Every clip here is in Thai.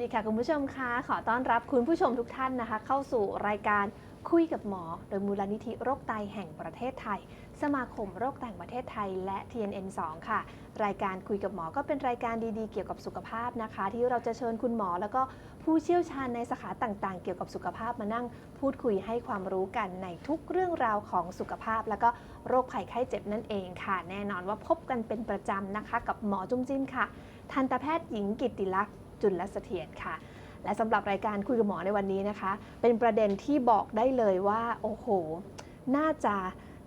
ดีค่ะคุณผู้ชมคะขอต้อนรับคุณผู้ชมทุกท่านนะคะ เข้าสู่รายการคุยกับหมอ โดยมูลนิธิโรคไตแห่งประเทศไทย สมาคมโรคไตแห่งประเทศไทย และ TNN 2 ค่ะ รายการคุยกับหมอก็เป็นรายการดีๆ เกี่ยวกับสุขภาพนะคะ ที่เราจะเชิญคุณหมอ แล้วก็ผู้เชี่ยวชาญในสาขาต่างๆ เกี่ยวกับสุขภาพมานั่งพูดคุยให้ความรู้กันในทุกเรื่องราวของสุขภาพ แล้วก็โรคภัยไข้เจ็บนั่นเองค่ะ แน่นอนว่าพบกันเป็นประจำนะคะ กับหมอจุ้มจิ้มค่ะทันตแพทย์หญิงกิติลักษณ์ จุลเสถียรค่ะ และสำหรับรายการคุยกับหมอในวันนี้นะคะ เป็นประเด็นที่บอกได้เลยว่าโอ้โห น่าจะ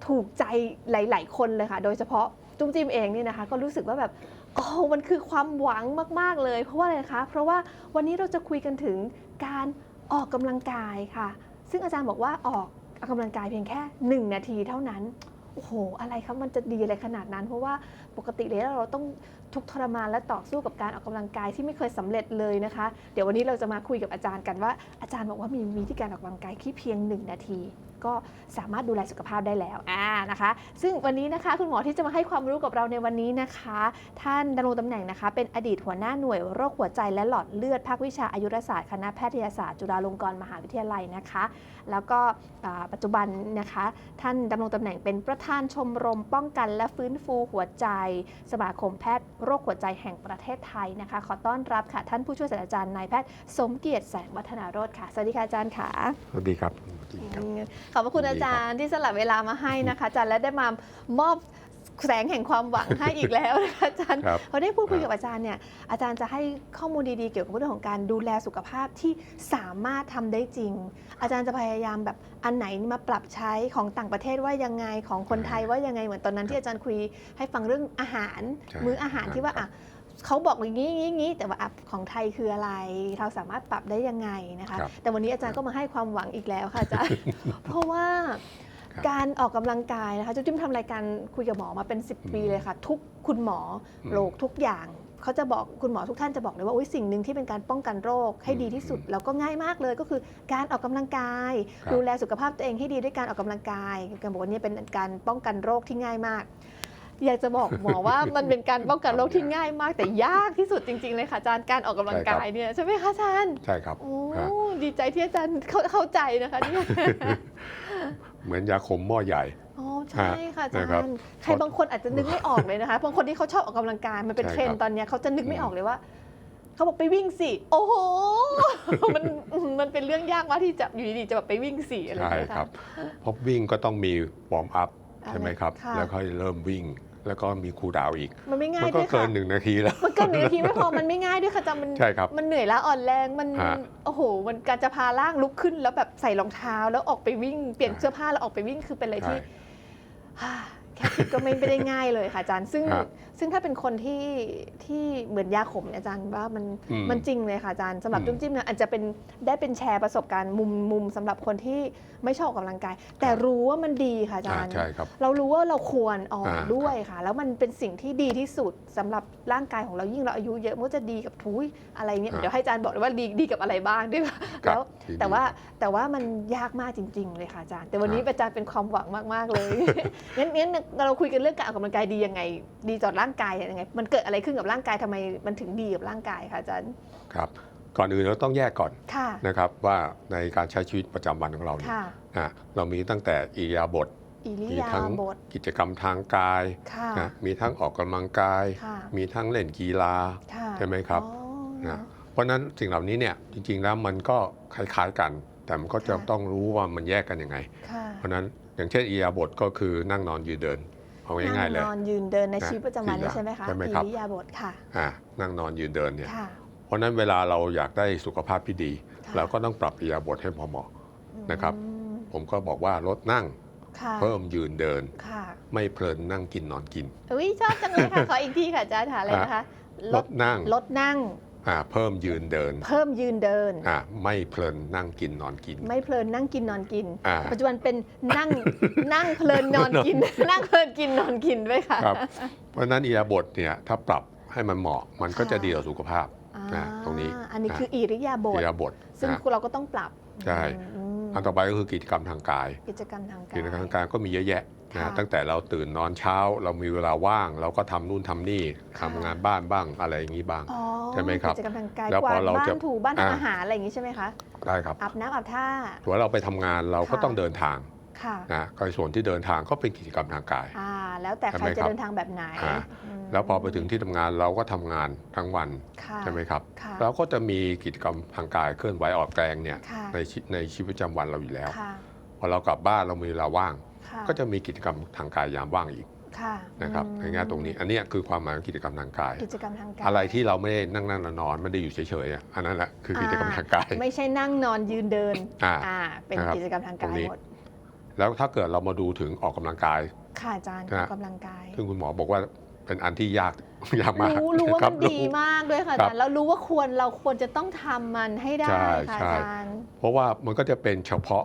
ถูกใจหลาย ๆ คนเลยค่ะ โดยเฉพาะจุ้มจิ้มเองนี่นะคะ ก็รู้สึกว่าแบบโอ้มันคือความหวังมาก ๆ เลย เพราะว่าอะไรคะ เพราะว่าวันนี้เราจะคุยกันถึงการออกกำลังกายค่ะ ซึ่งอาจารย์บอกว่าออกกำลังกายเพียงแค่ 1 นาทีเท่านั้นโอ้โห อะไรครับ มันจะดีอะไรขนาดนั้น เพราะว่าปกติแล้วเราต้องทุกข์ทรมานและต่อสู้กับการออกกำลังกายที่ไม่เคยสำเร็จเลยนะคะ เดี๋ยววันนี้เราจะมาคุยกับอาจารย์กันว่าอาจารย์บอกว่ามีวิธีการออกกำลังกายที่เพียง 1 นาที ก็สามารถดูแลสุขภาพได้แล้วอ่านะคะ ซึ่งวันนี้นะคะคุณหมอที่จะมาให้ความรู้กับเราในวันนี้นะคะ ท่านดำรงตำแหน่งนะคะ เป็นอดีตหัวหน้าหน่วยโรคหัวใจและหลอดเลือดภาควิชาอายุรศาสตร์คณะแพทยศาสตร์จุฬาลงกรณ์มหาวิทยาลัยนะคะ แล้วก็ปัจจุบันนะคะ ท่านดำรงตำแหน่งเป็นประธานชมรม ป้องกันและฟื้นฟูหัวใจสมาคมแพทย์โรคหัวใจแห่งประเทศไทยนะคะ ขอต้อนรับค่ะ ท่านผู้ช่วยศาสตราจารย์นายแพทย์สมเกียรติแสงวัฒนารสค่ะ สวัสดีค่ะอาจารย์ค่ะ สวัสดีครับสวัสดีครับขอบพระคุณอาจารย์ที่สละเวลามาให้นะคะอาจารย์และได้มามอบแสงแห่งความหวังให้อีกแล้วนะคะอาจารย์ครับพอได้พูดคุยครับกับอาจารย์เนี่ยอาจารย์จะให้ข้อมูลดีๆเกี่ยวกับเรื่องของการดูแลสุขภาพที่สามารถทำได้จริง อาจารย์จะพยายามแบบ อันไหนมาปรับใช้ของต่างประเทศว่ายังไงของคนไทยว่ายังไงเหมือนตอนนั้นที่อาจารย์คุยให้ฟังเรื่องอาหารใช่มื้ออาหารที่ว่าครับอะเขาบอกอย่างนี้อย่างนี้อย่างนี้แต่ว่าอะของไทยคืออะไร เราสามารถปรับได้ยังไงนะคะครับแต่วันนี้อาจารย์ก็มาให้ความหวังอีกแล้วค่ะอาจารย์เพราะว่าครับการออกกำลังกายนะคะจุ๊บจิ้มทำรายการคุยกับหมอมาเป็น 10 ปีอืมเลยค่ะ ทุกคุณหมออมโรคทุกอย่าง เขาจะบอกคุณหมอทุกท่านจะบอกเลยว่าอุ๊ยสิ่งหนึ่งที่เป็นการป้องกันโรคให้อืมดีที่สุด แล้วก็ง่ายมากเลยก็คือการออกกำลังกายครับดูแลสุขภาพตัวเองให้ดีด้วยการออกกำลังกายการบอกว่านี่เป็นการป้องกันโรคที่ง่ายมากอยากจะบอกหมอว่ามันเป็นการป้องกันโรคที่ง่ายมาก แต่ยากที่สุดจริง ๆ เลยค่ะอาจารย์การออกกำลังกายเนี่ยใช่ไหมคะอาจารย์ใช่ครับโอ้ฮะดีใจที่อาจารย์เข้าเข้าใจนะคะเนี่ยเหมือนยาขมหม้อใหญ่ อ๋อใช่ค่ะอาจารนะครับย์ใครบางคนอาจจะนึกไม่ออกเลยนะคะบางคนที่เขาชอบออกกำลังกายมันเป็นใช่เทรนครัด์บตอนเนี้ยเขาจะนึกไม่อืมออกเลยว่าเขาบอกไปวิ่งสิโอ้โห มันมันเป็นเรื่องยากมากที่จะอยู่ดีๆจะแบบไปวิ่งสิอะไรอย่างใช่เงี้ยครัค่ะ บ เพราะวิ่งก็ต้องมีวอร์มอัพอะไรใช่ไหมครับ ค่ะ แล้วค่อยเริ่มวิ่ง แล้วก็มีคูลดาวน์อีก มันไม่ง่ามัยก็ด้วยเกิค่ะนหนึ่งนาทีแล้ว มันเกินหนึ่งนาทีไม่พอมันไม่ง่ายด้วยค่ะอาจารย์มัน ใช่ครับ มันเหนื่อยล้าอ่อนแรงมันฮะโอ้โห มันการจะพาร่างลุกขึ้นแล้วแบบใส่รองเท้าแล้วออกไปวิ่งเปลี่ยนใช่ เสื้อผ้าแล้วออกไปวิ่งคือเป็นอะไรที่ใช่ฮ่า แค่คิดก็ไม่ไม่ได้ง่ายเลยค่ะอาจารย์ซึ่ง ซึ่งถ้าเป็นคนที่ที่เหมือนยาขมเนี่ยอาจารย์ว่ามันอืมมันจริงเลยค่ะอาจารย์สำหรับอืม จุ้มจิ้มเนี่ยอาจจะเป็นได้เป็นแชร์ประสบการณ์มุมมุมสำหรับคนที่ไม่ชอบออกกำลังกาย แต่รู้ว่ามันดีค่ะอาจาอ่ารย์ ใช่ครับ เรารู้ว่าเราควรออกอ่า ด้วยค่ะ แล้วมันเป็นสิ่งที่ดีที่สุดสำหรับร่างกายของเรายิ่งเราอายุเยอะมันก็จะดีกับทุยอะไรเงี้ยอ่าเดี๋ยวให้อาจารย์บอกเลยว่าดีดีกับอะไรบ้างด้วยค่ะครับแล้วดีแต่ว่าดีแต่ว่ามันยากมากจริง ๆ เลยค่ะอาจารย์ แต่วันนี้ครับอาจารย์เป็นความหวังมากๆเลย งั้นงั้นเราคุยกันเรื่องการออกกำลังกายดียังไง ดีต่อร่างกายยังไงมันเกิดอะไรขึ้นกับร่างกายทำไมมันถึงดีกับร่างกายคะอาจารย์ครับก่อนอื่นเราต้องแยกก่อนค่ะนะครับว่าในการใช้ชีวิตประจำวันของเราเนี่ยค่ะนะเรามีตั้งแต่อิริยาบถอิริมียาทั้งบถกิจกรรมทางกายค่ะนะมีทั้งออกกำลังกายค่ะมีทั้งเล่นกีฬาค่ะใช่ไหมครับอ๋อนะเพราะฉะนั้นสิ่งเหล่านี้เนี่ยจริงๆแล้วมันก็คล้ายๆกัน แต่มันก็จะค่ะต้องรู้ว่ามันแยกกันยังไงค่ะเพราะฉะนั้นอย่างเช่นอิริยาบถก็คือนั่งนอนยืนเดิน เอาง่ายๆเลย นั่งนอนยืนเดินในนะชีวิตประจำวันสี่นี่อย่างใช่ไหมคะใช่ไหมครับ อิริยาบถค่ะอ่านั่งนอนยืนเดินเนี่ย ค่ะ เพราะฉะนั้นเวลาเราอยากได้สุขภาพที่ดี ค่ะ เราก็ต้องปรับอิริยาบถให้พอเหมาะ นะครับ อืมผมก็บอกว่าลดนั่งค่ะเพิ่มยืนเดิน ค่ะไม่เพลินนั่งกินนอนกิน อุ้ยชอบจังเลยค่ะ ขออีกทีค่ะอาจารย์ค่ะอะไรนะคะลดนั่ง ลดนั่ง อ่าเพิ่มยืนเดินเพิ่มยืนเดิน อ่าไม่เพลินนั่งกินนอนกิน ไม่เพลินนั่งกินนอนกิน อ่า ปัจจุบันเป็นนั่งนั่งเพลินนอนกิน นั่งเพลินกินนอนกินด้วยค่ะ ครับ เพราะฉะนั้นอิริยาบถเนี่ยถ้าปรับให้มันเหมาะมันก็จะดีต่อสุขภาพ อ่านะตรงนี้อันนี้นะ คืออิริยาบอิถริยาบถซึ่งนะ เราก็ต้องปรับใช่ อืม อันต่อไปก็คือกิจกรรมทางกาย กิจกรรมทางกายกิจกรรมทางกายก็มีเยอะแยะนะค่ะตั้งแต่เราตื่นนอนเช้า เรามีเวลาว่าง เราก็ทำนู่นทำนี่ค่ะทำงานบ้านบ้างอะไรอย่างนี้บ้างอ๋อใช่ไหมครับกิจกรรมทางกายแล้วกพวาอดเราบ้าจะนถูบ้านอ่าทำอาหารอะไรอย่างนี้ใช่ไหมคะได้ครับอาบน้ำอาบท่าถือว่าเราไปทำงานเราก็ค่ะต้องเดินทางค่ะ นะก็ส่วนที่เดินทางก็เป็นกิจกรรมทางกาย อ่า แล้วแต่ใช่ใคไหรมจะครับเดินทางแบบไหนอ่า มแล้วพอไปถึงที่ทำงานเราก็ทำงานทั้งวันค่ะใช่ไหมครับค่ะเราก็จะมีกิจกรรมทางกายเคลื่อนไหวออกแรงเนี่ยค่ะในชีในชีวิตประจำวันเราอยู่แล้วค่ะพอเรากลับบ้านเรามีเวลาว่าง ค่ะก็จะมีกิจกรรมทางกายยามว่างอีกค่ะนะครับอืมในแง่ตรงนี้อันเนี้ยคือความหมายของกิจกรรมทางกาย กิจกรรมทางกายอะไรที่เราไม่ได้นั่งนั่งนอนๆไม่ได้อยู่เฉยๆอะอันนั้นแหละคือกิจกรรมทางกาย ไม่ใช่นั่งนอนยืนเดิน อ่าอ่า เป็นนะครับกิจกรรมทางตรกางยนี้ หมด แล้วถ้าเกิดเรามาดูถึงออกกำลังกาย ค่ะอาจารย์นะออกกำลังกาย ซึ่งคุณหมอบอกว่าเป็นอันที่ยากยากมากรู้รู้ว่าคมับนดีมากด้วยค่ะอาครับจารย์แล้วรู้ว่าควรเราควรจะต้องทำมันให้ได้ใช่ค่ะใช่อาจารย์เพราะว่ามันก็จะเป็นเฉพาะ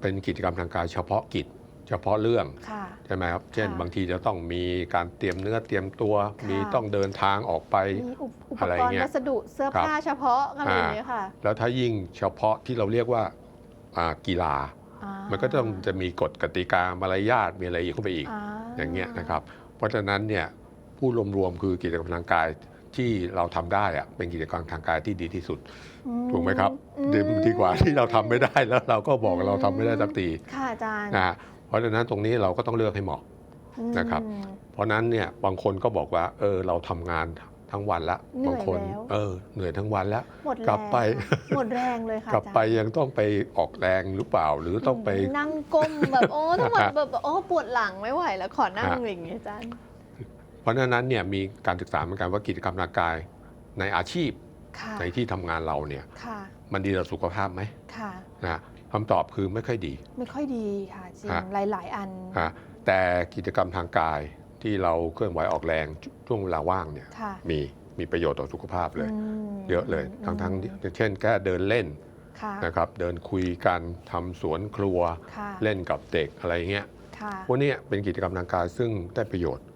เป็นกิจกรรมทางกายเฉพาะกิจเฉพาะเรื่องค่ะใช่ไหมครับ เช่นค่ะบางทีจะต้องมีการเตรียมเนื้อเตรียมตัวค่ะมีต้องเดินทางออกไปมีอุปอุปอะไรกรณ์เงี้ยวัสดุเสื้อครับผ้าเฉพาะอะไรอย่างเงี้ยค่ะ แล้วถ้ายิ่งเฉพาะที่เราเรียกว่าอ่ากีฬาอ่า มันก็ต้องจะมีกฎกติกามารยาทมีอะไรอีกเข้าไปอีกอ่าอย่างเงี้ยนะครับ เพราะฉะนั้นเนี่ยผู้รวมๆคือกิจกรรมทางกายที่เราทำได้อะเป็นกิจกรรมทางกายที่ดีที่สุดอืถูกไหมครับอืมดีดีกว่าที่เราทำไม่ได้แล้วเราก็บอกเราทำไม่ได้สักทีค่ะอาจารย์นะฮะเพราะฉะนั้นตรงนี้เราก็ต้องเลือกให้เหมาะอืมนะครับ เพราะฉะนั้นเนี่ยบางคนก็บอกว่าเออเราทำงาน ทั้งวันละเหนื่อยบางคนแล้วเออเหนื่อยทั้งวันแล้วหมดแรงกลับไปค่ะหมดแรงเลยค่ะกลับอาจารย์ไปยังต้องไปออกแรงหรือเปล่า หรือต้องไปนั่งก้มแบบโอ้ทั้งวันฮะแบบโอ้ปวดหลังไม่ไหวแล้วขอนั่งฮะอย่างเงี้ยอาจารย์เพราะฉะนั้นเนี่ยมีการศึกษาเหมือนกันว่ากิจกรรมทางกายในอาชีพค่ะในที่ทำงานเราเนี่ยค่ะมันดีต่อสุขภาพไหมค่ะนะคำตอบคือไม่ค่อยดี ไม่ค่อยดีค่ะจริงฮะหลาย ๆ อันฮะแต่กิจกรรมทางกาย ที่เราเคลื่อนไหวออกแรงช่วงเวลาว่างเนี่ยค่ะมีมีประโยชน์ต่อสุขภาพเลย มเยอะเลยทั้งทั้งอืมเช่นแค่เดินเล่นค่ะนะครับ เดินคุยกันทำสวนครัวค่ะเล่นกับเด็กอะไรเงี้ยค่ะพวกเนี้ยเป็นกิจกรรมทางกายซึ่งได้ประโยชน์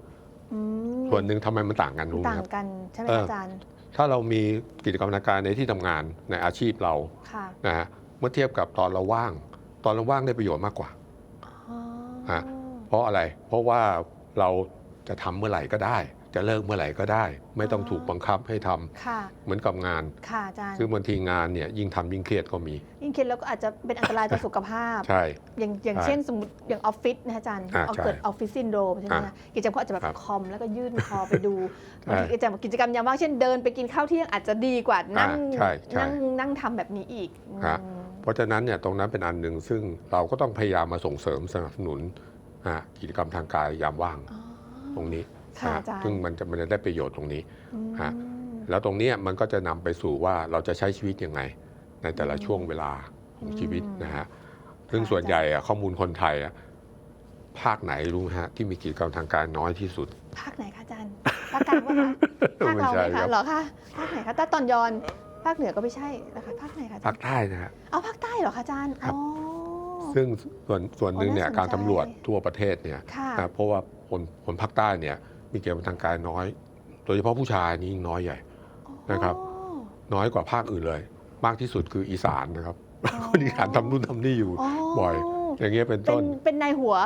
อืมส่วนหนึ่งทำไมมันต่างกันรู้ไหมต่าคงรับ กันใช่ไหมเอออาจารย์ถ้าเรามีกิจกรรมทางกายในที่ทำงานในอาชีพเราค่ะนะฮะเมื่อเทียบกับตอนเราว่าง ตอนเราว่างได้ประโยชน์มากกว่า อ๋อฮะเพราะอะไร เพราะว่า เราจะทำเมื่อไหร่ก็ได้ จะเลิกเมื่อไหร่ก็ได้ ไม่ต้องถูกบังคับให้ทำค่ะเหมือนกับงานค่ะอาจารย์ซึ่งบางทีงานเนี่ยยิ่งทำยิ่งเครียดก็มี ยิ่งคิดแล้วก็อาจจะเป็นอันตรายต่อสุขภาพใช่อย่างอย่างใช่เช่นสมมติอย่างออฟฟิศนะอาจารย์อ่าเอาใช่เกิดออฟฟิศซินโดรมใช่ไหมอ่าคะกิจกรรมเขาอาจจะแบบครับคอมแล้วก็ยื่นคอไปดูใช่บางทีกิจกรรมกิจกรรมยามว่างเช่นเดินไปกินข้าวเที่ยงอาจจะดีกว่านั่งอ่าใช่ใช่นั่งนั่งทำแบบนี้อีกฮะอืมเพราะฉะนั้นเนี่ยตรงนั้นเป็นอันหนึ่งซึ่งเราก็ต้องพยายามมาส่งเสริมสนับสนุนอะ กิจกรรมทางกายยามว่างอ๋อตรงนี้ค่ะอะอาจารย์ซึ่งมันจะมันจะได้ประโยชน์ตรงนี้อืมฮะแล้วตรงเนี้ยมันก็จะนำไปสู่ว่าเราจะใช้ชีวิตยังไง ในแต่ละอืมช่วงเวลาของชีวิตอืมนะฮะซึ่งค่ะส่วนใหญ่อะข้อมูลคนไทยอะภาคไหนรู้ไหมฮะที่มีกิจกรรมทางกายน้อยที่สุด ภาคไหนคะอาจารย์ภาคกลางปะคะภาคเราไหมไม่ใช่ครัคะบเหรอคะภาคไหนคะใต้ตอนยอนภาคเหนือก็ไม่ใช่นะคะภาคไหนคะอาจาภารคย์ใต้นะฮะเอาภาคใต้เหรอคะอาจารย์ครับอ๋อ ซึ่งส่วนส่วนหนึ่งเนี่ยอ๋อน่าสนใจการสำรวจทั่วประเทศเนี่ยค่ะนะเพราะว่าคนคนภาคใต้เนี่ยมีกิจกรรมทางกายน้อย โดยเฉพาะผู้ชายนี่ยิ่งน้อยใหญ่นะครับอ๋อน้อยกว่าภาคอื่นเลย มากที่สุดคืออีสานนะครับอ๋อคนอีสานทำนู่นทำนี่อยู่บ่อยอย่างเงี้ยเป็นเป็นต้นเป็นนายหัว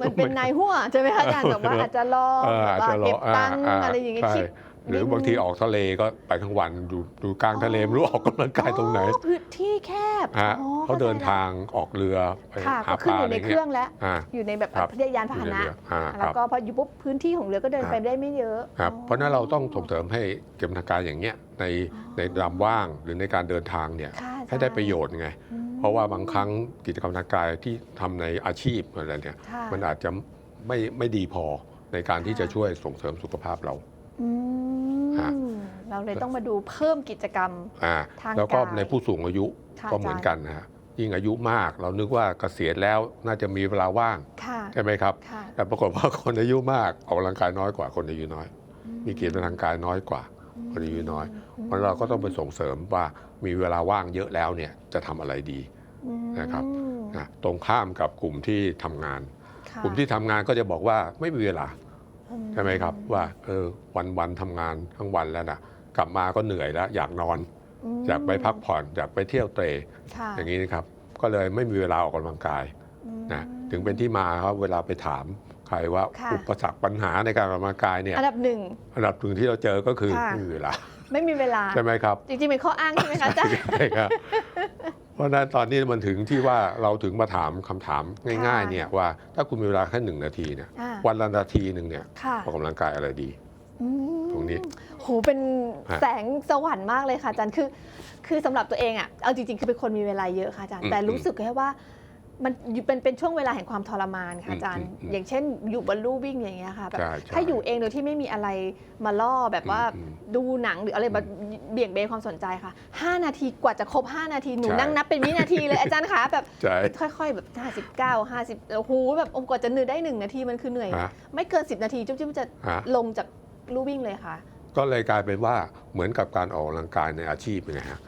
มันเป็นนายหัวใช่ไหมคะอาจารย์แบบว่าอาจจะรอเอออาจจะรอเก็บตังค์าอะไรอย่างเงี้ยใช่คิด หรือบางทีออกทะเลก็ไปทั้งวันดูดูกลางทะเลไม่รู้ออกกำลังกายตรงไหนอ๋อพื้นที่แคบฮะอ๋อเขาเดินข้ใจทางออกเรือไปแล้วค่ะหาก็ปขึ้นลาออะยู่ไรในเคเงี้รื่อยงแล้วอ่าอยู่ในแบบครับพยานพาหอยู่ในนะเรืออ่าคแล้วรับก็พออยู่ปุ๊บพื้นที่ของเรือก็เดินครับไปได้ไม่เยอะครับอ๋อเพราะฉะนั้นเราต้องส่งเสริมให้เก็บทางการอย่างเงี้ยในอ๋อในลำว่างหรือในการเดินทางเนี่ยค่ะอาจารให้ได้ประโยชน์ไงอืมเพราะว่าบางครั้งกิจกรรมทางกายที่ทำในอาชีพอะไรเนี่ยค่ะมันอาจจะไม่ไม่ดีพอในการที่ค่ะจะช่วยส่งเสริมสุขภาพเรา อืฮะม เราเลยต้องมาดูเพิ่มกิจกรรมอ่าทางแล้วก็กาย ในผู้สูงอายุค่ะก็เหมือนกันนะฮะยิ่งอายุมากเรานึกว่าเกษียณแล้วน่าจะมีเวลาว่างค่ะใช่ไหมครับ ค่ะแต่ปรากฏว่าคนอายุมากออกกำลังกายน้อยกว่าคนอายุน้อยมีกิจกรรมทางกายน้อยกว่า คนอายุน้อย เพราะเราก็ต้องไปส่งเสริมว่ามีเวลาว่างเยอะแล้วเนี่ยจะทำอะไรดี อืมนะครับ นะตรงข้ามกับกลุ่มที่ทำงาน ค่ะกลุ่มที่ทำงานก็จะบอกว่าไม่มีเวลา อืใช่ไหมครับว่าเออวันวันๆทำงานทั้งวันแล้วนะ กลับมาก็เหนื่อยแล้วอยากนอนมอยากไปพักผ่อนอยากไปเที่ยวเตะค่ะอย่างนี้นะครับก็ก็เลยไม่มีเวลาออกกำลังกายอืมนะถึงเป็นที่มาครับเวลาไปถามใครว่าค่ะอุปสรรคปัญหาในการออกกำลังกายเนี่ยอันดับหนึ่งอันดับหนึ่งที่เราเจอก็คือค่ะไม่มีเวลาไม่มีเวลาใช่ไหมครับ จริงๆเป็นข้ออ้างใช่ไหมคะอาจารย์ใช่ครับเพราะฉะนั้นตอนนี้มันถึงที่ว่าเราถึงมาถามคำถามง่าย ๆ เนี่ยว่าถ้าคุณมีเวลาแค่หนึ่งนาทีเนี่ยอ่าวันละนาทีหนึ่งเนี่ยค่ะออกกำลังกายอะไรดีอืม ตรงนี้ โหเป็นฮะแสงสวรรค์มากเลยค่ะอาจารย์คือคือสำหรับตัวเองอะเอาจริงๆคือเป็นคนมีเวลาเยอะค่ะอาจารย์อืมแต่รู้สึกแค่ว่ามันอยู่เป็นเป็นช่วงเวลาแห่งความทรมานค่ะอาจารย์อืมอืมอย่างเช่น อยู่บนลู่วิ่งอย่างเงี้ยค่ะแบบใช่ใช่ถ้าอยู่เองโดยที่ไม่มีอะไรมาล่อแบบว่าอืมดูหนังหรืออะไรมาเบี่ยงเบนความสนใจค่ะ 5 นาทีกว่าจะครบ 5 นาทีหนูใช่นั่งนับเป็นวินาทีเลยอาจารย์คะแบบใช่ค่อยๆแบบ 59 50โอ้โหแบบองค์กว่าจะเหนื่อยได้หนึ่งนาทีมันคือเหนื่อยฮะไม่เกิน 10 นาทีจุ๊บๆจะฮะลงจาก ลู่วิ่งเลยค่ะ ก็เลยกลายเป็นว่าเหมือนกับการออกกำลังกายในอาชีพไงฮะ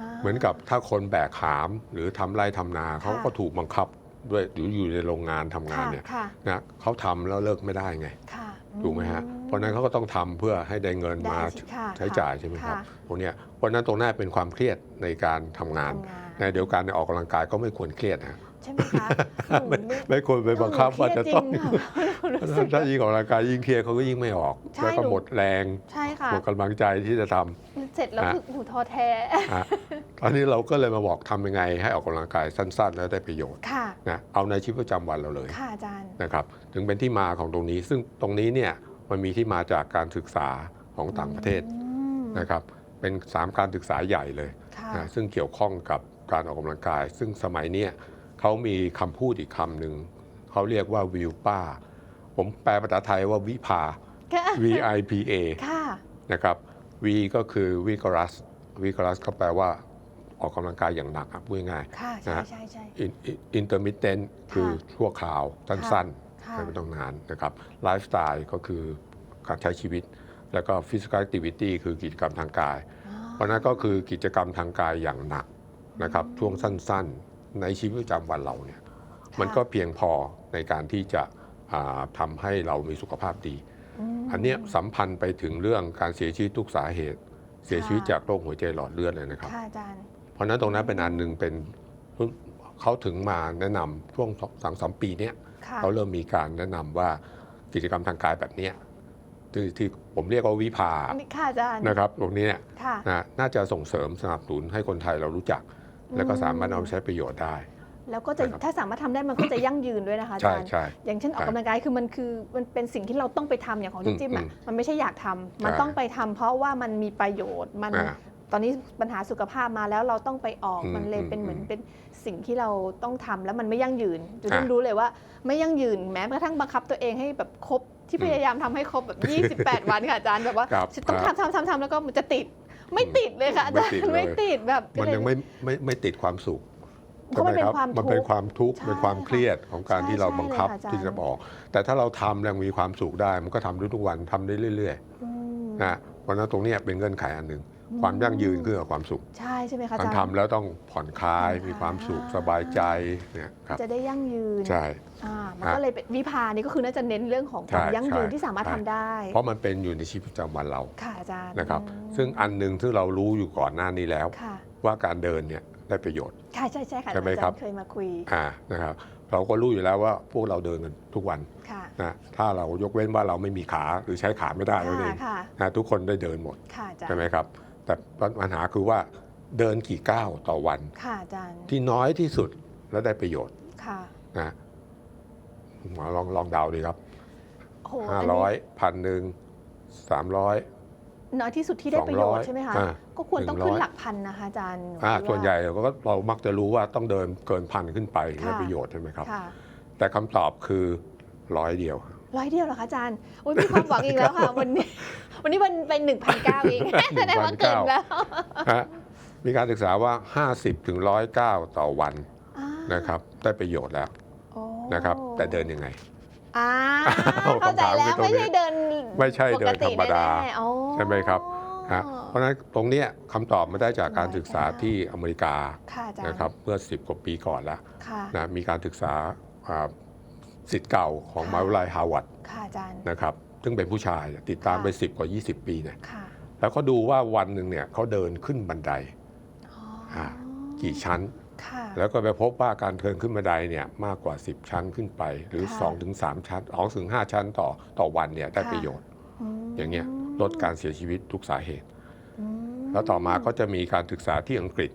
าเหมือนกับถ้าคนแบกหามหรือทำไร่ทำนาเขาก็ถูกบังคับด้วยอยู่อยู่ในโรงงานทำงานค่ะเนี่ยค่ะนะเขาทำแล้วเลิกไม่ได้ไงค่ะถูกไหมฮะเพราะฉะนั้นเขาก็ต้องทำเพื่อให้ได้เงินได้มาสิค่ะใช้จ่ายใช่ไหมครับะตรงเนี้ยเพราะฉะนั้นตรงหน้าเป็นความเครียดในการทำงานทำงาน ในเดียวกันในยออกกำลังกายก็ไม่ควรเครียดนะ ใช่ไหมคะหนูไม่ไม่ควรไปบังคับว่าจะต้องเครียดจริงค่ะรู้สึกถ้ายิ่งออกกำลังกายยิ่งเครียดเขาก็ยิ่งไม่ออกใช่แล้วก็หนูหมดแรงใช่ค่ะหมดกำลังใจที่จะทำเสร็จแล้วฮะคือหนูท้อแท้อะตอนนี้เราก็เลยมาบอกทำยังไง ให้ออกกำลังกายสั้น ๆ แล้วได้ประโยชน์ค่ะนะเอาในชีวิตประจำวันเราเลยค่ะอาจารย์นะครับถึงเป็นที่มาของตรงนี้ ซึ่งตรงนี้เนี่ยมันมีที่มาจากการศึกษาของต่างประเทศอืมนะครับเป็นสามการศึกษาใหญ่เลยค่ะนะซึ่งเกี่ยวข้องกับการออกกำลังกาย ซึ่งสมัยเนี้ย เขามีคำพูดอีกคำหนึ่งเขาเรียกว่าวิวป้า ผมแปลภาษาไทยว่าวิภาค่ะ V I P A ค่ะนะครับ V ก็คือ vigorous vigorous ก็แปลว่าออกกำลังกายอย่างหนักครับพูดง่ายค่ะใช่นะใช่ใช่ๆ In- In- intermittent คือชั่วคราวสั้นๆค่ะไม่ต้องนานนะครับไลฟ์สไตล์ก็คือการใช้ชีวิต แล้วก็ physical activity คือกิจกรรมทางกายอ๋อเพราะนั้นก็คือกิจกรรมทางกายอย่างหนักนะครับช่วงสั้นๆ ในชีวิตประจำวันเราเนี่ยมันก็เพียงพอในการที่จะอ่าทำาให้เรามีสุขภาพดีมอันเนี้ยสัมพันธ์ไปถึงเรื่องการเสียชีวิตทุกสาเหตุ เสียชีวิตค่ะจากโรคหัวใจหลอดเลือดเลยนะครับค่ะอาจารย์เพราะฉะนั้นตรงนั้นเป็นอันหนึ่งเป็นเขาถึงมาแนะนำช่วงสองสามปีเนี้ยค่ะเขาเริ่มมีการแนะนำว่ากิจกรรมทางกายแบบเนี้ยที่ที่ผมเรียกว่าวิภาอันนี้ค่ะอาจารย์นะครับตรงนี้เนี่ยค่ะนะน่าจะส่งเสริมสนับสนุนให้คนไทยเรารู้จัก แล้วก็สามารถเอาไปใช้ประโยชน์ได้ แล้วก็จะนะครับ ถ้าสามารถทำได้มันก็จะยั่งยืนด้วยนะคะอาใช่จารย์ ใช่ อย่างเช่นออกกำลังกายคือมันคือมันเป็นสิ่งที่เราต้องไปทำอย่างของอืจิ๊มบจิ๊บอะอืมมันไม่ใช่อยากทำมันใช่ต้องไปทำเพราะว่ามันมีประโยชน์มัน อ่า ตอนนี้ปัญหาสุขภาพมาแล้วเราต้องไปออกอืมมันเลยเป็นอืมเหมือนเป็นสิ่งที่เราต้องทำแล้วมันไม่ยั่งยืนจะอะต้องรู้เลยว่าไม่ยั่งยืนแม้กระทั่งบังคับตัวเองให้แบบครบที่อืมพยายามทำให้ครบแบบ 28 วันค่ะอาจารย์แบบว่าครับจะต้องครับ ทำทำทำทำแล้วก็มันจะติด ไม่ติดเลยค่ะอาจารย์ไม่ไม่ติติดดเลยแบบมันยังไม่ไม่ไม่ติดความสุขเพราะมันเป็นใช่ไหความมันเป็นทุกข์ความทุกข์ใช่เป็นความเครียดของการใช่ที่เราใช่บังคับเลยค่ะอาจารย์ที่จะบอก แต่ถ้าเราทำแล้วมีความสุขได้ มันก็ทำได้ทุกวันทำได้เรื่อยอืมๆนะเพราะฉะนั้นตรงเนี้ยเป็นเงื่อนไขอันหนึ่ง ความยั่งยืนคือความสุข ใช่ใช่ไหมคะอาการจารย์ทำแล้วต้องผ่อนคลายผ่อนคลายมีความสุขสบายใจเนี่ยครับจะได้ยั่งยืนใช่อ่ามันฮะก็เลยเป็นวิภานี่ก็คือน่าจะเน้นเรื่องของความใช่ยั่งยืนใช่ที่สามารถใช่ทำได้ เพราะมันเป็นอยู่ในชีวิตประจำวันเราค่ะอาจารย์นะครับอืมซึ่งอันหนึ่งที่เรารู้อยู่ก่อนหน้านี้แล้วค่ะว่าการเดินเนี่ยได้ประโยชน์ใช่ใช่ใช่ค่ะใช่ไหมอาจาครับย์เคยมาคุยอ่านะครับเราก็รู้อยู่แล้วว่าพวกเราเดินกันทุกวันค่ะนะถ้าเรายกเว้นว่าเราไม่มีขาหรือใช้ขาไม่ได้นั่นเอค่ะงค่ะนะทุกคนได้เดินหมดค่ะอาจารใช่ไหมย์ครับ แต่ปัญหาคือว่าเดินกี่ก้าวต่อวัน ค่ะอาจารย์ ที่น้อยที่สุดและได้ประโยชน์ค่ะนะหมอลองลองเดาดีครับโอ้โหห้าอันร้อยนี้พันหนึ่งสามร้อยน้อยที่สุดที่ได้ประโยชน์200ใช่ไหมคะอ่าก็ควรต้องหนึ่งร้ขึ้อยนหลักพันนะคะอาจารย์อ่าคิดาส่วนใหญ่เราก็เรามักจะรู้ว่าต้องเดินเกินพันขึ้นไปถึงได้ค่ะประโยชน์ใช่ไหมครับค่ะแต่คำตอบคือร้อยเดียว ร้อยเดียวเหรอคะอาจารย์อุ้ยมีความหวังอีกแล้วค่ะ วันนี้ วันนี้วันเป็นหนึ่งพันเก้าเองแสดงว่าเกินแล้ว ฮะมีการศึกษาว่า 50ถึง109 ต่อวันอ่านะครับ ได้ประโยชน์แล้วโอ้นะครับ แต่เดินยังไง อ่าเอาเข้าใจแล้วคำถามคือตรงไม่นี้ใช่เดินไม่ใช่เดินธรรมดา ปกติแน่ๆอ๋อ ใช่ไหมครับ ฮะเพราะฉะนั้นตรงเนี้ยคำตอบมาได้จากการศึกษา109ที่อเมริกาค่ะอาจารย์นะครับเมื่อ 10 กว่าปีก่อนแล้วค่ะ นะมีการศึกษาอ่า สิทธิ์เก่าของค่ะมหาวิทยาลัยฮาร์วาร์ดค่ะอาจารย์นะครับซึ่งเป็นผู้ชายติดตามค่ะไป 10 กว่า 20 ปีเนี่ยค่ะแล้วก็ดูว่าวันหนึ่งเนี่ยเขาเดินขึ้นบันไดอ๋ออ่ากี่ชั้นค่ะแล้วก็ไปพบว่าการเดินขึ้นบันไดเนี่ยมากกว่า 10 ชั้นขึ้นไป หรือค่ะ2-3ถึงชั้น2ถึง5ชั้นต่อต่อวันเนี่ยได้ค่ะประโยชน์มอย่างเงี้ยลดการเสียชีวิตทุกสาเหตุอืมแล้วต่อมาก็จะมีการศึกษาที่อังกฤษ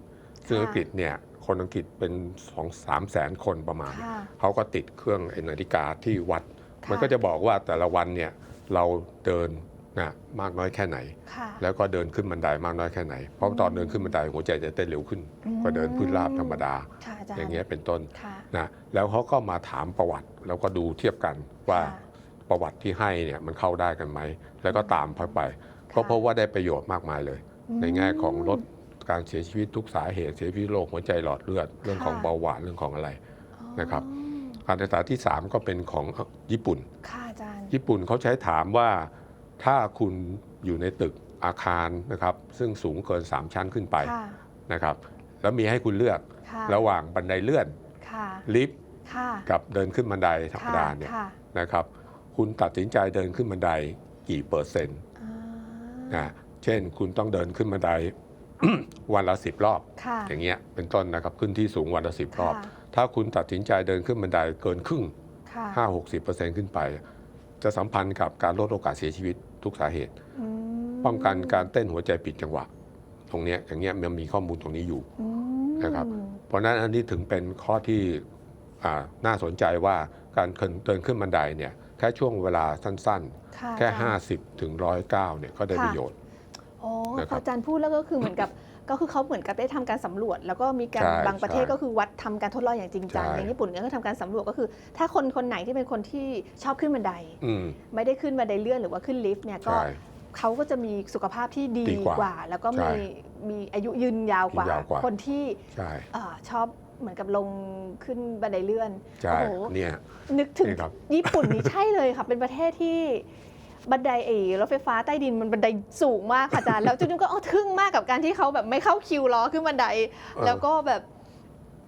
ซึ่งค่ะอังกฤษเนี่ย คนอังกฤษเป็น2 3แสนคนประมาณ ค่ะเขาก็ติดเครื่องไอ้นาฬิกาที่วัดค่มันก็จะบอกว่าแต่ละวันเนี่ยเราเดินนะมากน้อยแค่ไหน ค่ะ แล้วก็เดินขึ้นบันไดมากน้อยแค่ไหน เพราะตอนเดินขึ้นบันไดหัวใจจะเต้นเร็วขึ้นอืม กว่าเดินพื้นราบธรรมดา ค่ะอาจารย์อย่างเงี้ยเป็นต้นค่ะ นะแล้วเขาก็มาถามประวัติแล้วก็ดูเทียบกันว่าค่ะประวัติที่ให้เนี่ยมันเข้าได้กันไหม แล้วก็ตามเข้าไป ก็พบว่าได้ประโยชน์มากมายเลย ในแง่ของลด การเสียชีวิตทุกสาเหตุ เสียชีวิตโรคหัวใจหลอดเลือด เรื่องของค่ะเบาหวานเรื่องของอะไรอ๋อนะครับการศึกษาที่ 3 ก็เป็นของญี่ปุ่น ค่ะอาจารย์ ญี่ปุ่นเขาใช้ถามว่าถ้าคุณอยู่ในตึกอาคารนะครับ ซึ่งสูงเกิน 3 ชั้นขึ้นไปค่ะ นะครับ แล้วมีให้คุณเลือกค่ะระหว่างบันไดเลื่อนค่ะลิฟต์ค่ะกับเดินขึ้นบันไดธรรมดาเนี่ยค่ะนะครับ คุณตัดสินใจเดินขึ้นบันไดกี่เปอร์เซ็นต์อ่านะเช่น คุณต้องเดินขึ้นบันได วันละสิบรอบ ค่ะอย่างเงี้ยเป็นต้นนะครับขึ้นที่สูงวันละสิบรอบ ค่ะถ้าคุณตัดสินใจเดินขึ้นบันไดเกินครึ่ง ค่ะ5 60เปอร์เซ็นต์ขึ้นไป จะสัมพันธ์กับการลดโอกาสเสียชีวิตทุกสาเหตุ อืมป้องกันการเต้นหัวใจผิดจังหวะ ตรงเนี้ยอย่างเงี้ยมันมีข้อมูลตรงนี้อยู่ อืมนะครับ เพราะฉะนั้นอันนี้ถึงเป็นข้อที่อ่าน่าสนใจว่าการเดินขึ้นบันไดเนี่ยแค่ช่วงเวลาสั้นค่ะๆ แค่ อาจารย์ 50ถึง109เนี่ยก็ได้ค่ะ ประโยชน์โอ้นะ พครัอบอาจารย์พูดแล้วก็คือเหมือนกับก็คือเขาเหมือนกับได้ทำการสำรวจ แล้วก็มีการใช่บางประเทศใช่ก็คือวัดทำการทดลองอย่างจริงจังใช่อย่างญี่ปุ่นเนี่ยก็ทำการสำรวจก็คือ ถ้าคนคนไหนที่เป็นคนที่ชอบขึ้นบันไดอืมไม่ได้ขึ้นบันไดเลื่อนหรือว่าขึ้นลิฟต์เนี่ยก็ใช่เขาก็จะมีสุขภาพที่ดีดีกว่ากว่า แล้วก็ใช่มีมีอายุยืนยาวกว่ายืนยาวกว่าคนที่ใช่เอ่อชอบเหมือนกับลงขึ้นบันไดเลื่อนใช่โอ้โหเนี่ยนึกถึงนี่ครับญี่ปุ่นนี่ใช่เลยค่ะเป็นประเทศที่ บันไดเอรถไฟฟ้าใต้ดินมันบันไดสูงมากค่ะอาจารย์ แล้วจุนก็อ๋อทึ่งมากกับการที่เขาแบบไม่เข้าคิวล้อขึ้นบันไดเออแล้วก็แบบ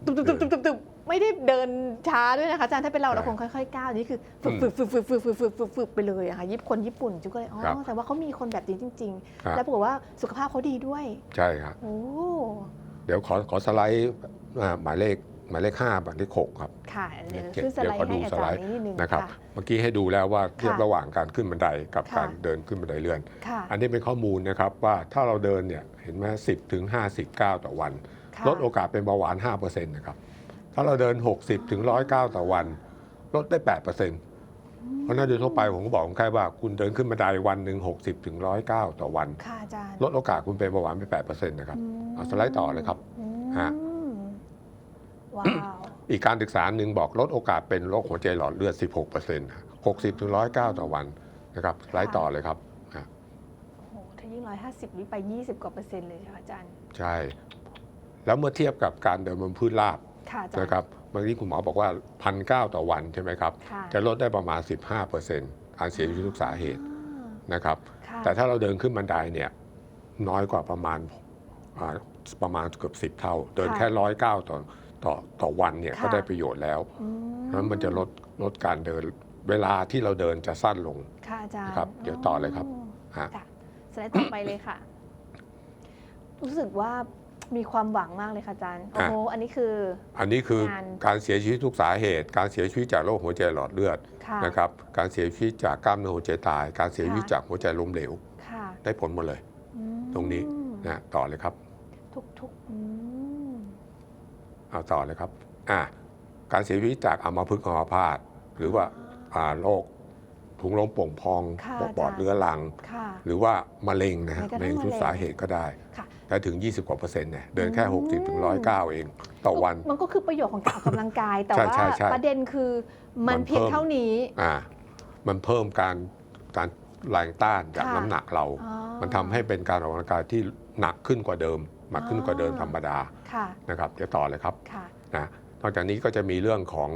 ตุบตุบตุบตุบตุบตุบไม่ได้เดินช้าด้วยนะคะอาจารย์ถ้าเป็นเราใช่เราคงค่อยๆก้าวนี่คือฝึกอืมฝึกฝึกฝึกฝึกฝึกฝึกฝึกฝึกไปเลยอะค่ะญี่ปุ่นคนญี่ปุ่นจุนก็เลยอ๋อครับแต่ว่าเขามีคนแบบนี้จริงครับๆแล้วปรากฏว่าสุขภาพเขาดีด้วย ใช่ครับโอ้เดี๋ยวขอขอสไลด์อ่าหมายเลข หมายเลข5หมายเลข6ครับค่ะเดี๋ยวเดี๋ยวขึ้นสไลด์เดี๋ยวขอดูให้อาสจาไลรด์ย์นิดนึงนะครับค่ะเมื่อกี้ให้ดูแล้วว่าเทียบค่ะระหว่างการขึ้นบันไดกับค่ะการเดินขึ้นบันไดเลื่อนค่ะอันนี้เป็นข้อมูลนะครับว่าถ้าเราเดินเนี่ยเห็นไหมสิบถึงห้าสิบก้าวต่อวันค่ะลดโอกาสเป็นเบาหวาน5%นะครับถ้าเราเดิน60ถึง109ต่อวัน ลดได้8%เพราะฉะนั้นโดยทั่วไปผมก็บอกคนไข้ว่าคุณเดินขึ้นบันไดวันหนึ่ง60ถึง109ต่อวันค่ะอาจารย์ลดโอกาสคุณเป็นเบาหวานไป8%นะครับมเอาสไลด์ต่อเลยครับอืมฮะ ว้าวอีกการศึกษาหนึ่งบอกลดโอกาสเป็นโรคหัวใจหลอดเลือด 16% 60ถึง109 ต่อวันนะครับสไลด์ต่อเลยครับฮะโอ้โหถ้ายิ่งร้อยห้าสิบนี่ไปยี่สิบกว่าเปอร์เซ็นต์เลยค่ะอาจารย์ ใช่ แล้วเมื่อเทียบกับการเดินบนพื้นราบค่ะอาจารย์ นะครับเมื่อกี้คุณหมอบอกว่าพันเต่อวันใช่ไหมครับ ค่ะ จะลดได้ประมาณ 15%การเสียชีวิตทุกสาเหตุอ่านะครับ ค่ะแต่ถ้าเราเดินขึ้นบันไดเนี่ยน้อยกว่าประมาณอ่าประมาณเกือบ 10 เท่า เดินแค่ร้อยเก้าต่อ ต่อต่อวันเนี่ยก็ได้ประโยชน์แล้วอืนั้นมันจะลดลดการเดิน เวลาที่เราเดินจะสั้นลงค่ะอาจารย์นะครับ เดี๋ยวต่อเลยครับฮะค่ะสไลด์ต่อไปเลยค่ะ รู้สึกว่ามีความหวังมากเลยค่ะอาจารย์โอ้โหอันนี้คืออันนี้คืองานการเสียชีวิตทุกสาเหตุ การเสียชีวิตจากโรคหัวใจหลอดเลือดค่ะนะครับ การเสียชีวิตจากกล้ามเนื้อหัวใจตาย การเสียชีวิตค่ะจากหัวใจล้มเหลวค่ะได้ผลหมดเลยอืมตรงนี้นะต่อเลยครับ ทุกทุกๆอืม เอาต่อเลยครับอ่าการเสียชีวิตจากอัมพฤกษ์อัมพาตหรือว่าอ่าโรคถุงลมโป่งพองค่ะปอดอาจารย์เรื้อรังค่ะหรือว่ามะเร็งนะฮะแม้กระทั่งมะเร็งทุกมะเร็งสาเหตุก็ได้ค่ะได้ถึง 20 กว่าเปอร์เซ็นต์เนี่ยเดินแค่อืม60ถึง109 เองต่อวัน มันก็คือประโยชน์ของการออกกำลังกาย แต่ใช่ว่าใช่ใช่ประเด็นคือมันมันเพียงเพิ่มเท่านี้อ่ามันเพิ่มการการแรงต้านจากค่ะน้ำหนักเราอ๋อมันทำให้เป็นการออกกำลังกายที่หนักขึ้นกว่าเดิม หนักขึ้นกว่าเดิมอ๋อธรรมดาค่ะนะครับเดี๋ยวต่อเลยครับค่ะนะนอกจากนี้ก็จะมีเรื่องของ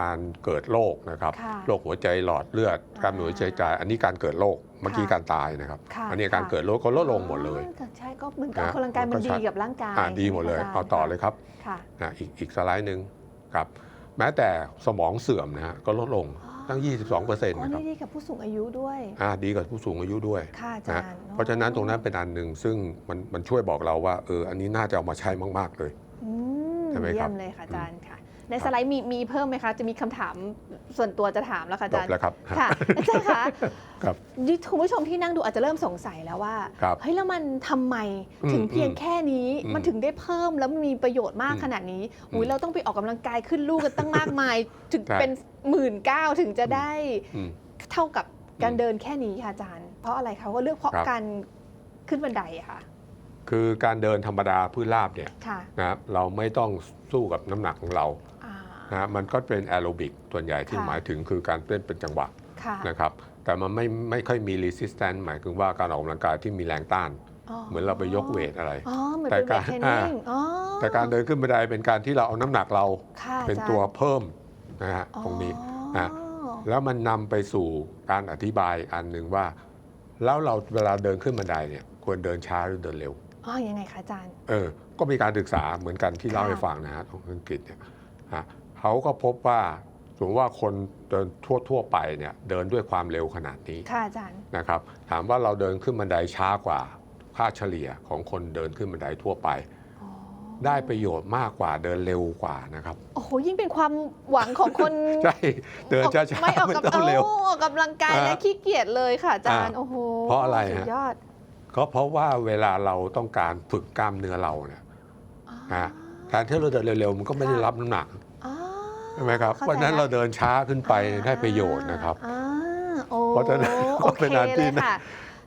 การเกิดโรคนะครับค่ะโรคหัวใจหลอดเลือดกล้ามเนื้อหัวใจจ่ายอันนี้การเกิดโรคเมื่อกี้ค่ะการตายนะครับค่ะอันนี้การค่ะเกิดโรคก็ลดลงหมดเลยอ๋อใช่ก็เหมือนกับนะออกกำลังกายมันมันก็ดีชัดกับร่างกายอ่าดีหมดเลยใช่ไคะเอาต่อเลยครับค่ะนะอีกอีกสไลด์หนึ่งครับ แม้แต่สมองเสื่อมนะฮะก็ลดลง ตั้ง 22เปอร์เซ็นต์อ๋อนะครับนี่ดีกับผู้สูงอายุด้วยอ่าดีกับผู้สูงอายุด้วยค่ะอานะจารฮะย์เพราะฉะนั้นตรงนั้นเป็นอันหนึ่งซึ่งมันมันช่วยบอกเราว่าเอออันนี้น่าจะเอามาใช้มาก ๆ เลยอืมใช่ไหมคเยี่รัยบมเลยค่ะอาจารย์ค่ะ ในสไลด์มีมีเพิ่มไหมคะ จะมีคำถามส่วนตัวจะถามแล้วค่ะอาจจาบรย์แล้วครับค่ะอาจารย์คะครับนี่คุณผู้ชมที่นั่งดูอาจจะเริ่มสงสัยแล้วว่าครับเฮ้ยแล้วมันทำไมอืมถึงเพียงแค่นี้อืมมันถึงได้เพิ่มแล้วมันมีประโยชน์มากอืมขนาดนี้อืมอุ้ยเราต้องไปออกกำลังกายขึ้นลูกกันตั้งมากมาย ถึงใช่เป็นหมื่นเก้าถึงจะได้อืมเท่ากับการอืมเดินแค่นี้ค่ะอาจารย์ เพราะอะไรคะว่าเลือกเพราะครับการขึ้นบันไดอะค่ะ คือการเดินธรรมดาพื้นราบเนี่ยค่ะนะครับเราไม่ต้องสู้กับน้ำหนักของเราอ่า นะฮะมันก็เป็นแอโรบิกส่วนใหญ่ที่ค่ะหมายถึงคือการเต้นเป็นจังหวะค่ะนะครับแต่มันไม่ไม่ค่อยมี resistance หมายถึงว่าการออกกำลังกายที่มีแรงต้าน เหมือนเราไปยกเวทอะไรอ๋อเหมือนแต่เป็นเวกาทรเทรนนิ่งอ๋อแต่การเดินขึ้นบันไดเป็นการที่เราเอาน้ำหนักเราค่ะเป็นอาจารย์ตัวเพิ่มนะฮะตรงนี้อ๋อนะแล้วมันนำไปสู่การอธิบายอันหนึ่งว่า แล้วเราเวลาเดินขึ้นบันไดเนี่ยควรเดินช้าหรือเดินเร็วอ๋อยังไงคะอาจารย์เออก็มีการศึกษาเหมือนกันที่เล่าค่ะให้ฟังนะฮะของอังกฤษเนี่ยฮะ เขาก็พบว่าสมมติว่าคนเดินทั่วทั่วๆไปเนี่ยเดินด้วยความเร็วขนาดนี้ค่ะอาจารย์นะครับ ถามว่าเราเดินขึ้นบันไดช้ากว่าค่าเฉลี่ยของคนเดินขึ้นบันไดทั่วไปอ๋อได้ประโยชน์มากกว่าเดินเร็วกว่านะครับ โอ้โหยิ่งเป็นความหวังของคน ใช่เดินช้าๆไม่ออกไม่กับต้องเร็วอออกกำลังกายอ่าและขี้เกียจเลยค่ะอาจารย์อ่าโอ้โหเพราะอะไรสุฮะดยอดก็เพราะว่าเวลาเราต้องการฝึกกล้ามเนื้อเราเนี่ยอ๋อฮะแทนที่เราเดินเร็วๆมันก็ไม่ได้รับน้ำหนักอ๋อ ใช่ไหมครับข้ใจวันนั้นเราละเดินช้าขึ้นไปได้ประโยชน์นะครับอ่าโอ้เพราะฉะนั้นโอเป็นเคอันที่เลยค่ะ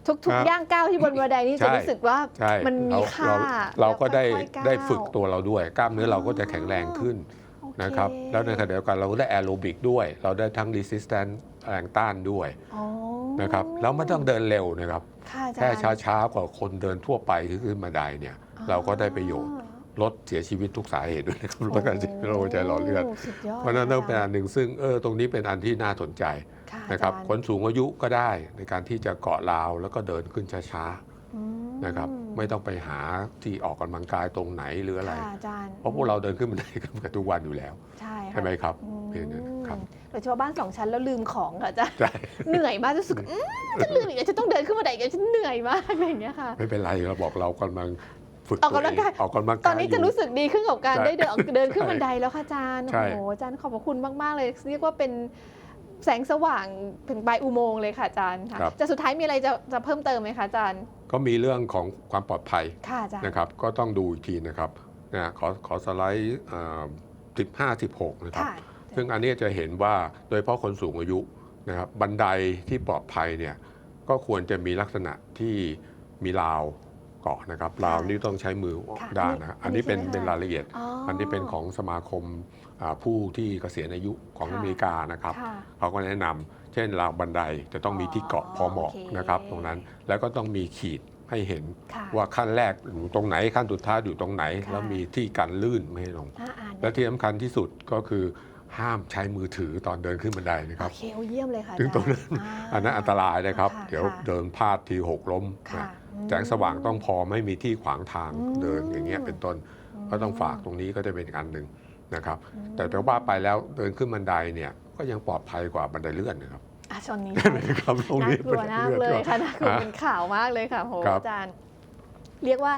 ทุกครับๆย่างก้าวที่บนบันไดนี่ใช่จะรู้สึกว่าใช่มันมีเราค่าเราเราก็ได้แล้วค่อยๆได้ก้าวฝึกตัวเราด้วย กล้ามเนื้อเราก็จะแข็งแรงขึ้นโอเนะครับแล้วในขณะเดียวกันเราก็ได้แอโรบิกด้วย เราได้ทั้ง resistance แรงต้านด้วยอ๋อนะครับแล้วไม่ต้องเดินเร็วนะครับค่ะอาจารย์แค่ช้าๆกว่าคนเดินทั่วไปที่ขึ้นบันไดเนี่ย เราก็ได้ประโยชน์ ลดเสียชีวิตทุกสาเหตุด้วยนะครับลดการเสียโรคหัวใจหลอดเลือดโสุยอด เพราะฉะนั้นต้องเป็นอันหนึ่งซึ่งเออตรงนี้เป็นอันที่น่าสนใจค่ะนะครับอาจาย์คนสูงอายุก็ได้ในการที่จะเกาะราวแล้วก็เดินขึ้นช้าอืมๆนะครับไม่ต้องไปหาที่ออกกำลังกายตรงไหนหรืออะไรค่ะอาจารย์เพราะพวกเราเดินขึ้นบันไดกันทุกวันอยู่แล้ว ใช่ค่ะใช่ไหมครับอืมเพียงนั้นครับโดยเฉพาะบ้านสองชั้นแล้วลืมของค่ะอาจารย์ใช่เหนื่อยมากรู้สึกอืมจะลืมอีกแล้วจะต้องเดินขึ้นมาไดอีกแล้วฉันเหนื่อยมากอะไรอย่างเงี้ยค่ะ ไม่เป็นไรเราบอกเรากำลัง ฝึกออกกำลังกายตัวเอออกกำลังกายตอนนี้จะรู้สึกดีขึ้นกับการใช่ได้เดินออกเดินขึ้นใช่บันไดแล้วค่ะอาจารย์ใช่โอ้โหอาจารย์ขอบพระคุณมาก ๆ เลยเรียกว่าเป็นแสงสว่างถึงปลายอุโมงค์เลยค่ะอาจารย์ค่ะครับจะสุดท้ายมีอะไรจะจะเพิ่มเติมไหมคะอาจารย์ ก็มีเรื่องของความปลอดภัยค่ะอาจารย์นะครับก็ต้องดูอีกทีนะครับนะขอขอสไลด์สิบห้าสิบหกนะครับค่ะซึ่งอันนี้จะเห็นว่าโดยเฉพาะคนสูงอายุนะครับบันไดที่ปลอดภัยเนี่ยก็ควรจะมีลักษณะที่มีราวเกาะนะครับราวนี้ต้องใช้มือค่ะด้านนะอัอันนนี้นี้เป็นใช่ไหมคะเป็นรายละเอียดอ๋ออันนี้เป็นของสมาคมอ่าผู้ที่เกษียณอายุของค่ะอเมริกานะครับค่ะเขาก็แนะนำเช่นราวบันไดจะต้องมีที่เกาะพอเหมาะโอเคนะครับตรงนั้นแล้วก็ต้องมีขีดให้เห็นค่ะว่าขั้นแรกอยู่ตรงไหนขั้นสุดท้ายอยู่ตรงไหนค่ะแล้วมีที่กันลื่นไม่ให้ลงอ่าอ่านและที่สำคัญที่สุดก็คือห้ามใช้มือถือตอนเดินขึ้นบันไดนะคโอรับเคโอ้เยี่ยมเลยค่ะถึงตรงอานั้จานรย์าอันนั้นอันตรายนะครับค่ะเดี๋ยวค่ะเดินพลาดทีหกล้มค่ะนะอืม แสงสว่างต้องพอไม่มีที่ขวางทางอืมเดินอย่างเงี้ยเป็นต้นก็ต้องฝากตรงนี้ก็จะเป็นอีกอันหนึ่งนะครับอืมแต่แต่ว่าไปแล้วเดินขึ้นบันไดเนี่ยก็ยังปลอดภัยกว่าบันไดเลื่อนนะครับอะชนนี้ใช่ไหมครับตรงน่านี้กลัวมากเลยค่ะน่ากลัวเป็นข่าวมากเลยค่ะโหครับอาจารย์ เรียกว่า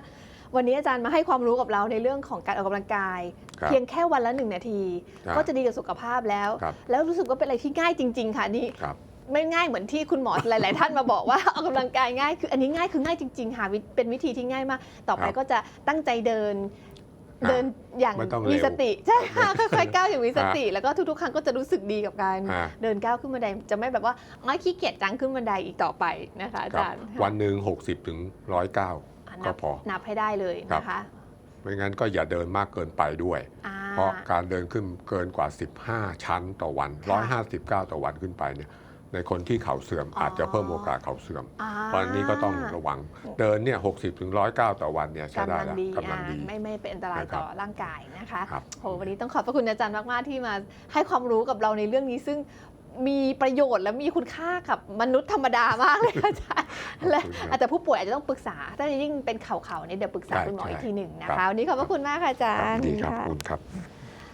วันนี้อาจารย์มาให้ความรู้กับเราในเรื่องของการออกกำลังกายครับเพียงแค่วันละหนึ่งนาทีครับก็จะดีกับสุขภาพแล้วครับแล้วรู้สึกว่าเป็นอะไรที่ง่ายจริง ๆ ค่ะนี่ครับ ไม่ง่ายเหมือนที่คุณหมอหลาย ๆ ท่านมาบอกว่าออกกำลังกายง่ายคืออันนี้ง่ายคือง่ายจริงๆค่ะวิเป็นวิธีที่ง่ายมาก ต่อไปครับก็จะตั้งใจเดินอ่าเดินอย่างไม่ต้องมีเร็วสติใช่ค่ะค่อยๆก้าวอย่างมีสอ่าติ แล้วก็ทุกๆ ครั้งก็จะรู้สึกดีกับการอ่าเดินก้าวขึ้นบันไดจะไม่แบบว่าอ๋อขี้เกียจจังขึ้นบันไดอีกต่อไปนะคะอาครับจารย์วันหนึ่ง60ถึง109อะก็นับพอนับให้ได้เลยนะคะไม่งั้นก็อย่าเดินมากเกินไปด้วยอ่าเพราะการเดินขึ้นเกินกว่า 15 ชั้นต่อวันค่ะ159 ต่อวันขึ้นไปเนี่ย ในคนที่เข่าเสื่อมอ๋อออาจจะเพิ่มโอกาสเข่าเสื่อมอ่าเพราะอันนี้ก็ต้องระวัง เดินเนี่ย60ถึง109ต่อวันเนี่ยใช้กำได้ลังแล้วดีกำลังอ่าดีไม่ไม่เป็นอันตรายนะครับต่อร่างกายนะคะครับโหวันนี้ต้องขอบพระคุณอาจารย์มาก ๆ ที่มาให้ความรู้กับเราในเรื่องนี้ซึ่งมีประโยชน์และมีคุณค่ากับมนุษย์ธรรมดามากเลยอาจารย์ขอบและคุณครับอาจจะผู้ป่วยอาจจะต้องปรึกษา ถ้ายิ่งเป็นเข่าๆเนี่ยเดี๋ยวปรึกษาใช่คุณหมอใช่อีกทีหนึ่งนะครัคะบวันนี้ขอบพระคุณมากค่ะอาจาครับรย์ดีครับค่ะขอบคุณครับ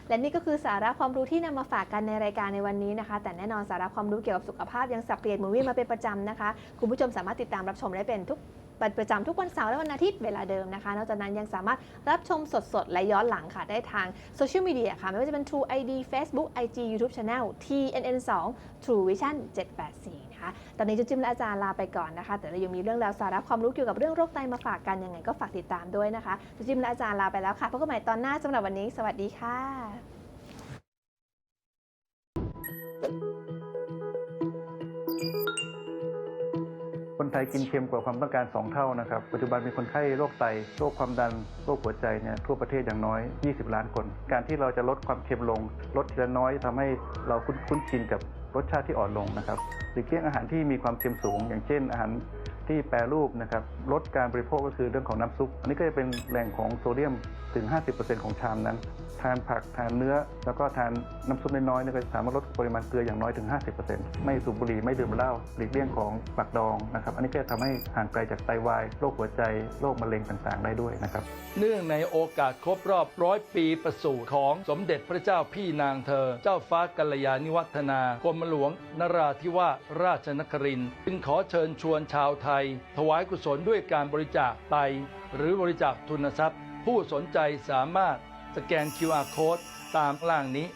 และนี่ก็คือสาระความรู้ที่นำมาฝากกันในรายการในวันนี้นะคะ แต่แน่นอนสาระความรู้เกี่ยวกับสุขภาพยังสับเปลี่ยนหมุนเวียนมาเป็นประจำนะคะ คุณผู้ชมสามารถติดตามรับชมได้เป็นทุกปประจำทุกวันเสาร์และวันอาทิตย์เวลาเดิมนะคะ นอกจากนั้นยังสามารถรับชมสดๆ และย้อนหลังค่ะ ได้ทางโซเชียลมีเดียค่ะ ไม่ว่าจะเป็น True ID Facebook IG YouTube Channel TNN2 True Vision 784 นะคะตอนนี้จุ๊จิ้มและอาจารย์ลาไปก่อนนะคะ แต่เรายังมีเรื่องราวสาระความรู้เกี่ยวกับเรื่องโรคไตมาฝากกันยังไงก็ฝากติดตามด้วยนะคะจุ๊จิ้มและอาจารย์ลาไปแล้วค่ะพบกันใหม่ตอนหน้าสำหรับวันนี้ สวัสดีค่ะคนไทยกินเค็มกว่าความต้องการ 2 เท่านะครับ ปัจจุบันมีคนไข้โรคไต โรคความดัน โรคหัวใจเนี่ยทั่วประเทศอย่างน้อย 20 ล้านคน การที่เราจะลดความเค็มลง ลดทีละน้อยทำให้เราคุ้นชินกับ รสชาติที่อ่อนลงนะครับหลีกเลี่ยงอาหารที่มีความเค็มสูง อย่างเช่น อาหารที่แปรรูปนะครับลดการบริโภคก็คือเรื่องของน้ำซุป อันนี้ก็จะเป็นแหล่งของโซเดียมถึง 50%ของชามนั้น ทานผักทานเนื้อ แล้วก็ทานน้ำซุปน้อยๆเนี่ยก็สามารถลดปริมาณเกลืออย่างน้อยถึง 50%ไม่สูบบุหรี่ไม่ดื่มเหล้าหลีกเลี่ยงของปักดองนะครับ อันนี้ก็จะทำให้ห่างไกลจากไตวายโรคหัวใจโรคมะเร็งต่างๆ ได้ด้วยนะครับ เนื่องในโอกาสครบรอบร้อยปีประสูติของสมเด็จพระเจ้าพี่นางเธอ เจ้าฟ้ากัลยาณิวัฒนากรมหลวงนราธิวาสราชนครินทร์จึงขอเชิญชวนชาวไทย ถวายกุศลด้วยการบริจาคไต หรือบริจาคทุนทรัพย์ ผู้สนใจสามารถ สแกน QR Code ตามล่างนี้